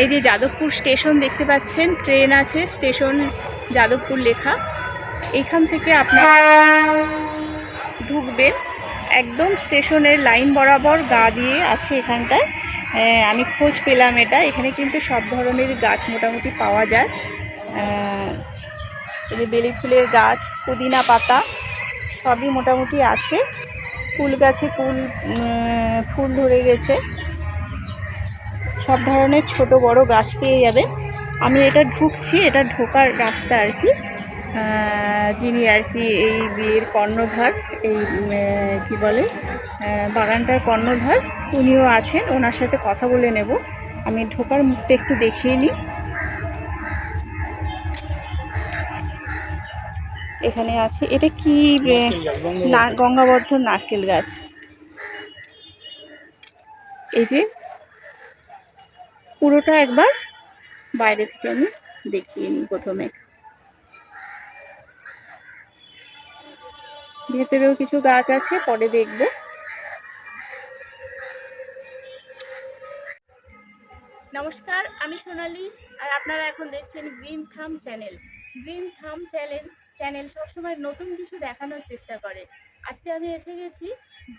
এই যে যাদবপুর স্টেশন দেখতে পাচ্ছেন, ট্রেন আছে, স্টেশন যাদবপুর লেখা। এখান থেকে আপনারা ঢুকবেন। একদম স্টেশনের লাইন বরাবর গা দিয়ে আছে এখানটায়। আমি খোঁজ পেলাম এটা। এখানে কিন্তু সব ধরনের গাছ মোটামুটি পাওয়া যায়। এই বেলি ফুলের গাছ, পুদিনা পাতা, সবই মোটামুটি আছে। ফুল গাছে ফুল ফুল ধরে গেছে। সব ধরনের ছোট বড় গাছ পেয়ে যাবেন। আমি এটা ঢুকছি, এটা ঢোকার রাস্তা আর কি। যিনি আর কি এই বিয়ের কর্ণধার, এই কি বলে বাগানটার কর্ণধার, উনিও আছেন, ওনার সাথে কথা বলে নেব। আমি ঢোকার মুখটা একটু দেখিয়ে নিই। এখানে আছে, এটা কি গঙ্গাবর্ধন নারকেল গাছ? এই যে পুরোটা একবার বাইরে থেকে আমি দেখিয়ে নিই প্রথমে। ভেতরেও কিছু গাছ আছে, পরে দেখব। নমস্কার, আমি সোনালি, আর আপনারা এখন দেখছেন green thumb channel. Green thumb channel channel সবসময় নতুন কিছু দেখানোর চেষ্টা করে। আজকে আমি এসে গেছি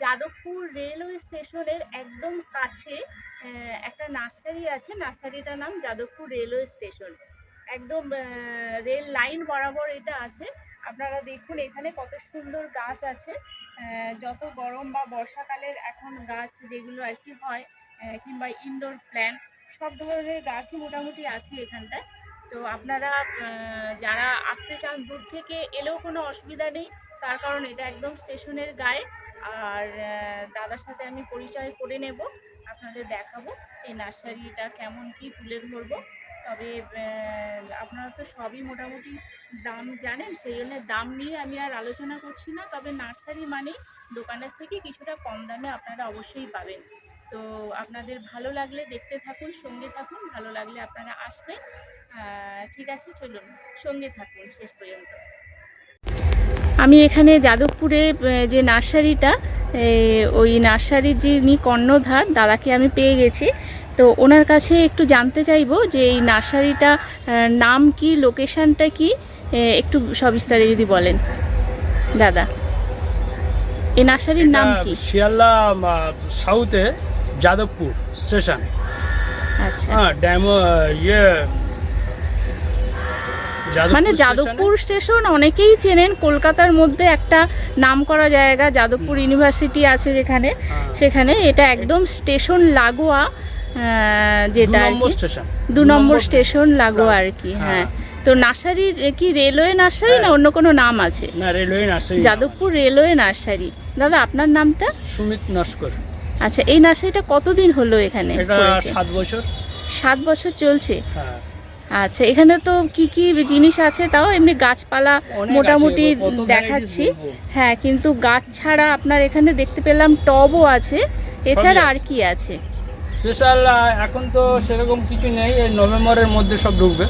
যাদবপুর রেলওয়ে স্টেশনের একদম কাছে একটা নার্সারি আছে, নার্সারিটার নাম যাদবপুর রেলওয়ে স্টেশন। একদম রেল লাইন বরাবর এটা আছে। আপনারা দেখুন এখানে কত সুন্দর গাছ আছে। যত গরম বা বর্ষাকালের এখন গাছ যেগুলো আর কি হয় কিংবা ইনডোর প্ল্যান্ট সব ধরনের গাছই মোটামুটি আছে এখানটায়। তো আপনারা যারা আসতে চান দূর থেকে, এলেও কোনো অসুবিধা নেই। তার কারণ এটা একদম স্টেশনের গায়ে। আর দাদার সাথে আমি পরিচয় করে নেব। আপনাদের দেখাবো এই নার্সারিটা কেমন কি তুলে ধরবো। তবে আপনারা তো সবই মোটামুটি দাম জানেন, সেই জন্য দাম নিয়ে আমি আর আলোচনা করছি না। তবে নার্সারি মানেই দোকানের থেকে কিছুটা কম দামে আপনারা অবশ্যই পাবেন। তো আপনাদের ভালো লাগলে দেখতে থাকুন, সঙ্গে থাকুন, ভালো লাগলে আপনারা আসবেন। ঠিক আছে, চলুন, সঙ্গে থাকুন শেষ পর্যন্ত। আমি এখানে যাদবপুরে যে নার্সারিটা ওই নার্সারির যিনি কর্ণধার দাদাকে আমি পেয়ে গেছি। তো ওনার কাছে একটু জানতে চাইব যে এই নার্সারিটা নাম কি লোকেশানটা কি? একটু সবিস্তারে যদি বলেন। দাদা এই নার্সারির নাম কি? শিয়ালদা সাউথে যাদবপুর স্টেশন আচ্ছা। হ্যাঁ ড্যাম ইয়ে মানে যাদবপুর স্টেশন অনেকেই চেনেন। কলকাতার মধ্যে একটা নামকরা জায়গা যাদবপুর ইউনিভার্সিটি আছে যেখানে। হ্যাঁ, সেখানে এটা একদম স্টেশন লাগোয়া যেটা স্টেশন দু নম্বর স্টেশন লাগোয়া আর কি হ্যাঁ। হ্যাঁ। তো নার্সারির কি রেলওয়ে নার্সারি না হ্যাঁ। অন্য কোনো নাম আছে? না railway nursery Jadavpur railway nursery. দাদা আপনার নামটা? সুমিত নস্কর। আচ্ছা এই নার্সারিটা কতদিন হলো এখানে সাত বছর। সাত বছর চলছে। হ্যাঁ। আচ্ছা এখানে তো কি কি জিনিস আছে তাও? এমনি গাছপালা মোটামুটি দেখাচ্ছি। হ্যাঁ কিন্তু গাছ ছাড়া আপনার এখানে দেখতে পেলাম টবও আছে। এছাড়া আর কি আছে? স্পেশাল এখন তো সেরকম কিছু নেই এই নভেম্বরের মধ্যে সব ঢুকবে।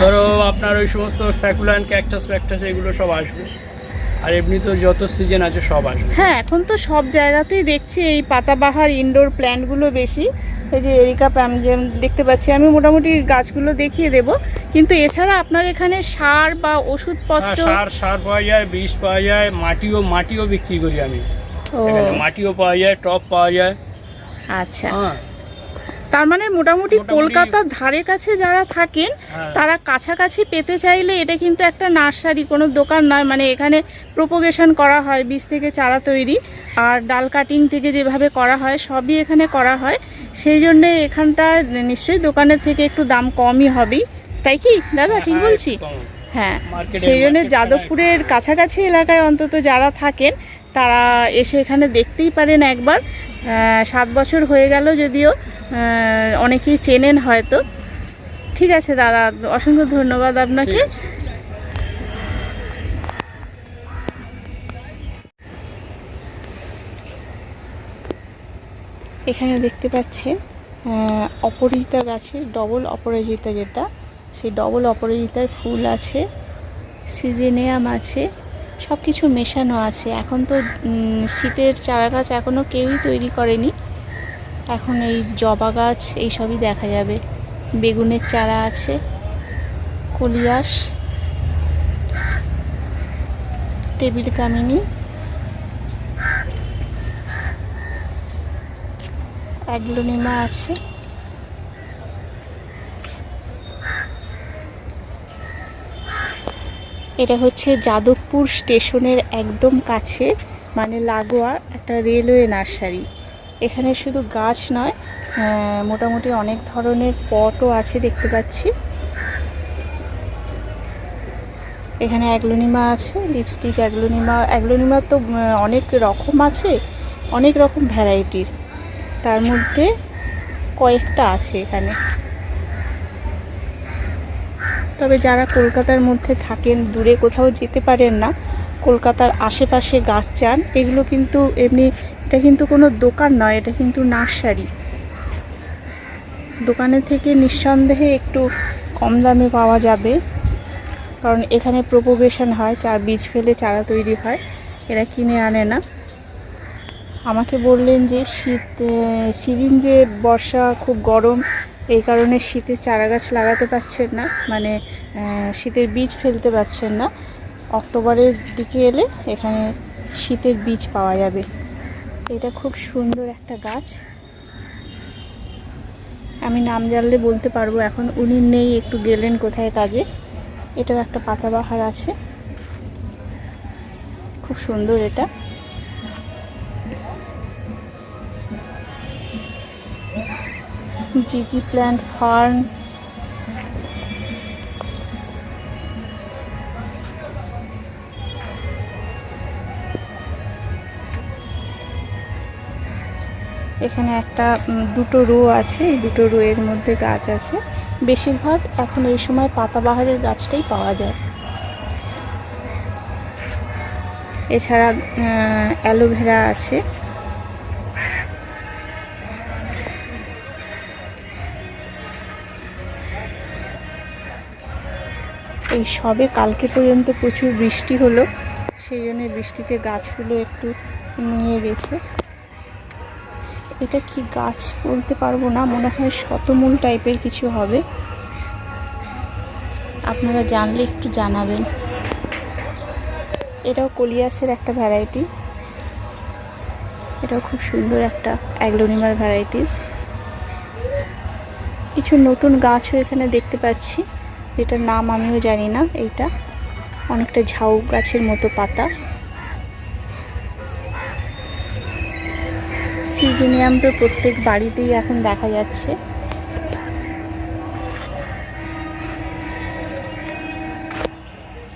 ধরো আচ্ছা। আপনার ওই সমস্ত স্যাকুলান ক্যাকটাস ফ্যাকটাস এগুলো সব আসবে। আর এমনি তো যত সিজন আছে সব আসবে। হ্যাঁ এখন তো সব জায়গাতেই দেখছি এই পাতাবাহার ইনডোর প্ল্যান্টগুলো বেশি। এই যে এরিকা প্যাম যে দেখতে পাচ্ছি আমি মোটামুটি গাছগুলো দেখিয়ে দেব। কিন্তু এছাড়া আপনার এখানে সার বা হ্যাঁ, ওষুধপত্র সার সার পাওয়া যায় বিষ পাওয়া যায় মাটিও মাটিও বিক্রি করি আমি। মাটিও পাওয়া যায় টপ পাওয়া যায়। আচ্ছা। হ্যাঁ। তার মানে মোটামুটি কলকাতার ধারে কাছে যারা থাকেন হ্যাঁ। তারা কাছাকাছি পেতে চাইলে এটা কিন্তু একটা নার্সারি কোনো দোকান নয়। মানে এখানে প্রোপোগেশন করা হয় বীজ থেকে চারা তৈরি আর ডাল কাটিং থেকে যেভাবে করা হয় সবই এখানে করা হয়। সেই জন্যে এখানটা নিশ্চয়ই দোকানের থেকে একটু দাম কমই হবেই। তাই কি? দাদা ঠিক হ্যাঁ, বলছি। হ্যাঁ সেই জন্য যাদবপুরের কাছাকাছি এলাকায় অন্তত যারা থাকেন তারা এসে এখানে দেখতেই পারেন একবার। সাত বছর হয়ে গেল যদিও অনেকেই চেনেন হয়তো। ঠিক আছে দাদা অসংখ্য ধন্যবাদ আপনাকে। এখানে দেখতে পাচ্ছেন অপরাজিতা গাছের ডবল অপরাজিতা যেটা। সেই ডবল অপরাজিতার ফুল আছে, সিজেনিয়াম আছে সব কিছু মেশানো আছে। এখন তো শীতের চারা গাছ এখনও কেউই তৈরি করেনি। এখন এই জবা গাছ এইসবই দেখা যাবে। বেগুনের চারা আছে, কলিয়াস, টেবিল কামিনী, অ্যাগ্লোনিমা আছে। এটা হচ্ছে যাদবপুর স্টেশনের একদম কাছে মানে লাগোয়া একটা রেলওয়ে নার্সারি। এখানে শুধু গাছ নয় মোটামুটি অনেক ধরনের পটও আছে দেখতে পাচ্ছি। এখানে অ্যাগ্লোনিমা আছে, লিপস্টিক অ্যাগ্লোনিমা অ্যাগ্লোনিমা তো অনেক রকম আছে, অনেক রকম ভ্যারাইটির। তার মধ্যে কয়েকটা আছে এখানে। তবে যারা কলকাতার মধ্যে থাকেন, দূরে কোথাও যেতে পারেন না, কলকাতার আশেপাশে গাছ চান, এগুলো কিন্তু এমনি, এটা কিন্তু কোনো দোকান নয়, এটা কিন্তু নার্সারি। দোকানে থেকে নিঃসন্দেহে একটু কম দামে পাওয়া যাবে, কারণ এখানে প্রোপোগেশন হয়, চার বীজ ফেলে চারা তৈরি হয়, এরা কিনে আনে না। আমাকে বললেন যে শীত সিজন যে বর্ষা খুব গরম এই কারণে শীতে চারা গাছ লাগাতে পারছেন না মানে শীতের বীজ ফেলতে পারছেন না। অক্টোবরের দিকে এলে এখানে শীতের বীজ পাওয়া যাবে। এটা খুব সুন্দর একটা গাছ। আমি নাম জানলে বলতে পারব, এখন উনি নেই, একটু গেলেন কোথায় কাজে। এটাও একটা পাতাবাহার আছে। খুব সুন্দর এটা। জিজি প্ল্যান্ট ফার্ম এখানে একটা দুটো রো আছে দুটো রো এর মধ্যে গাছ আছে। বেশিরভাগ এখন এই সময় পাতাবাহারের গাছটাই পাওয়া যায়। এছাড়া অ্যালোভেরা আছে। এই সবে কালকে পর্যন্ত প্রচুর বৃষ্টি হলো, সেই জন্য বৃষ্টিতে গাছগুলো একটু নিয়ে গেছে। এটা কি গাছ বলতে পারব না, মনে হয় শতমূল টাইপের কিছু হবে। আপনারা জানলে একটু জানাবেন। এটাও কলিয়াসের একটা ভ্যারাইটিস এটাও খুব সুন্দর একটা অ্যাগ্লোনিমার ভ্যারাইটিস। কিছু নতুন গাছও এখানে দেখতে পাচ্ছি। যেটার নাম আমিও জানি না, এইটা। অনেকটা ঝাউ গাছের মতো পাতা। সিজিনিয়াম তো প্রত্যেক বাড়িতেই এখন দেখা যাচ্ছে।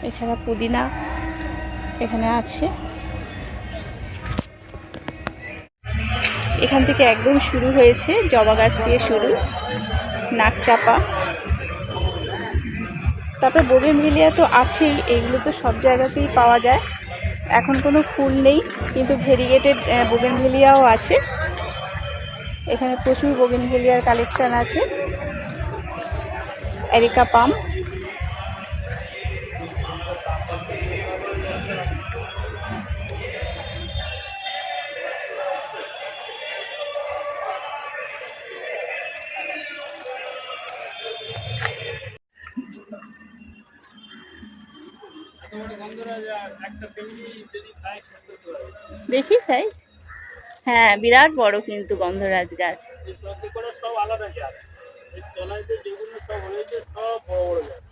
এছাড়া পুদিনা এখানে আছে। এখান থেকে একদম শুরু হয়েছে জবা গাছ দিয়ে শুরু নাকচাপা তারপর বোগেনভিলিয়া তো আছেই, এগুলো তো সব জায়গাতেই পাওয়া যায়। এখন কোনো ফুল নেই, কিন্তু ভেরিগেটেড বোগেনভিলিয়াও আছে। এখানে প্রচুর বোগেনভিলিয়ার কালেকশান আছে। এরিকা পাম। দেখি তাই? হ্যাঁ বিরাট বড় কিন্তু গন্ধরাজ গাছ। সব আলাদা সব বড় বড় জাত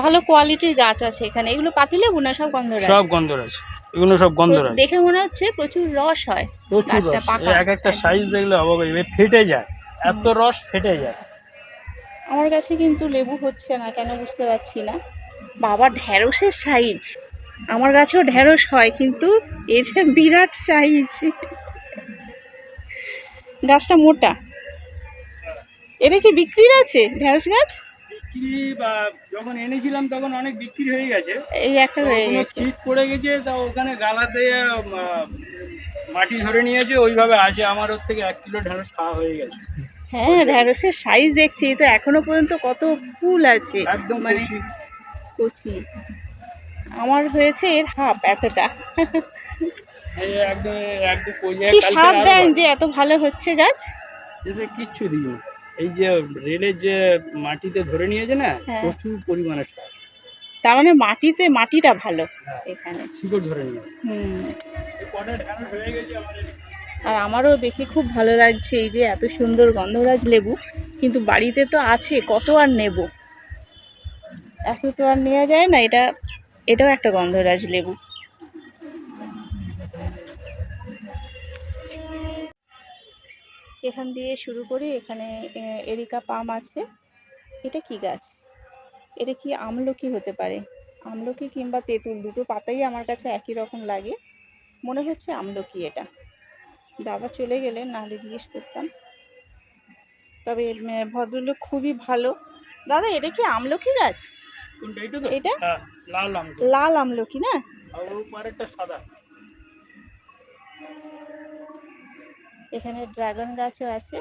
ভালো কোয়ালিটির গাছ আছে এখানে। এগুলো পাতিলেবু না সব গন্ধরাজ? সব গন্ধরাজ। এগুলো সব গন্ধরাজ। দেখে মনে হচ্ছে প্রচুর রস হয় প্রচুর রস। এক একটা সাইজ দেখলে অবাক হয়ে ফেটে যায়। এত রস ফেটে যায়। আমার কাছে কিন্তু লেবু হচ্ছে না কেন বুঝতে পারছি না। বাবা ঢ্যাঁড়সের সাইজ আমার গাছেও ঢ্যাঁড়স হয় কিন্তু এটা বিরাট সাইজ গাছটা মোটা। এটা কি বিক্রির আছে ঢ্যাঁড়স গাছ? বিক্রি বা যখন এনেছিলাম তখন অনেক বিক্রি হয়ে গেছে। এই একটা রয়ে গেছে। ফিস পড়ে গেছে তা ওখানে গালাতে মাটি ধরে নিয়েছে ওইভাবে আছে। আমার ওর থেকে এক কিলো ঢেঁড়স খাওয়া হয়ে গেছে। হ্যাঁ ঢ্যাঁড়সের সাইজ দেখছি তো এখনও পর্যন্ত কত ফুল আছে। একদম মানে কচি। আমার হয়েছে এর হাফ এতটা। কি স্বাদ দেন যে এত ভালো হচ্ছে গাছ? এসে কিচ্ছু দিই এই যে রেলের যে মাটিতে ধরে নিয়েছে না হ্যাঁ। প্রচুর পরিমাণে সার তার মানে মাটিতে মাটিটা ভালো হ্যাঁ, এখানে। শিকড় ধরে নিয়েছে। হুম। হয়ে গেছে আমাদের আর আমারও দেখে খুব ভালো লাগছে এই যে এত সুন্দর গন্ধরাজ লেবু, কিন্তু বাড়িতে তো আছে, কত আর নেব? এত তো আর নেওয়া যায় না, এটা, এটাও একটা গন্ধরাজ লেবু। এখান দিয়ে শুরু করি, এখানে এরিকা পাম আছে। এটা কি গাছ? এটা কি আমলকি হতে পারে? আমলকি কিংবা তেঁতুল, দুটো পাতাই আমার কাছে একই রকম লাগে। মনে হচ্ছে আমলকি এটা। দাদা চলে গেলেন নাহলে জিজ্ঞেস করতাম। তবে ভদ্রলোক খুবই ভালো। দাদা এটা কি আমলকি গাছ? এটা? হ্যাঁ লাল আম লাল আমলকি না? এখানে ড্রাগন গাছও আছে।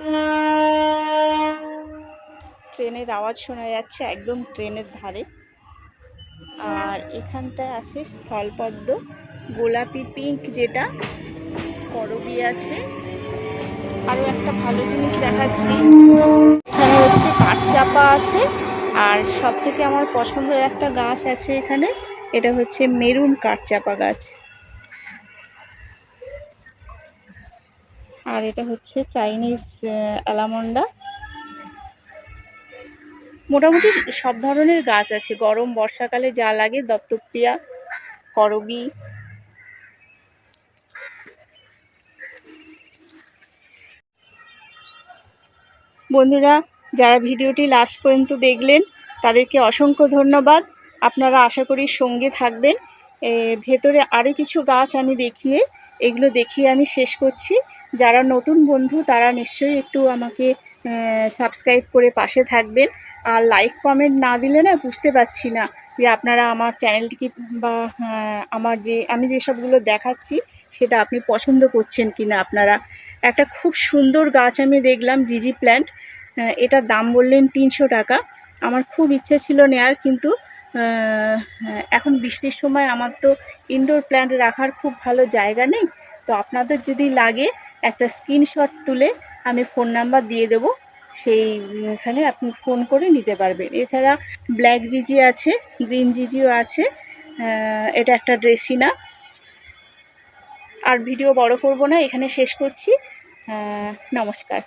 ট্রেনের আওয়াজ শোনা যাচ্ছে একদম ট্রেনের ধারে। আর এখানটায় আছে স্থলপদ্ম গোলাপি পিঙ্ক যেটা। করবি আছে। আরও একটা ভালো জিনিস দেখাচ্ছি। এখানে হচ্ছে কাঠচাপা আছে। আর সব থেকে আমার পছন্দের একটা গাছ আছে এখানে। এটা হচ্ছে মেরুন কাঠচাপা গাছ। আর এটা হচ্ছে চাইনিজ অ্যালামন্ডা। মোটামুটি সব ধরনের গাছ আছে। গরম, বর্ষাকালে যা লাগে দত্তপ্রিয়া করবি বন্ধুরা, যারা ভিডিওটি লাস্ট পর্যন্ত দেখলেন, তাদেরকে অসংখ্য ধন্যবাদ। আপনারা আশা করি সঙ্গে থাকবেন। ভেতরে আরও কিছু গাছ আমি দেখিয়ে, এগুলো দেখিয়ে আমি শেষ করছি। যারা নতুন বন্ধু, তারা নিশ্চয়ই একটু আমাকে সাবস্ক্রাইব করে পাশে থাকবেন। আর লাইক কমেন্ট না দিলে না বুঝতে পারছি না যে আপনারা আমার চ্যানেলটিকে বা আমার যে, আমি যেসবগুলো দেখাচ্ছি, সেটা আপনি পছন্দ করছেন কি না আপনারা। একটা খুব সুন্দর গাছ আমি দেখলাম জিজি প্ল্যান্ট এটার দাম বললেন তিনশো টাকা। আমার খুব ইচ্ছে ছিল নেয়ার, কিন্তু এখন বৃষ্টির সময় আমার তো ইনডোর প্ল্যান্ট রাখার খুব ভালো জায়গা নেই। তো আপনাদের যদি লাগে, একটা স্ক্রিনশট তুলে আমি ফোন নাম্বার দিয়ে দেবো। সেই, এখানে আপনি ফোন করে নিতে পারবেন। এছাড়া ব্ল্যাক জিজি আছে গ্রিন জিজিও আছে এটা একটা ড্রেসিনা আর ভিডিও বড় করব না, এখানে শেষ করছি। নমস্কার।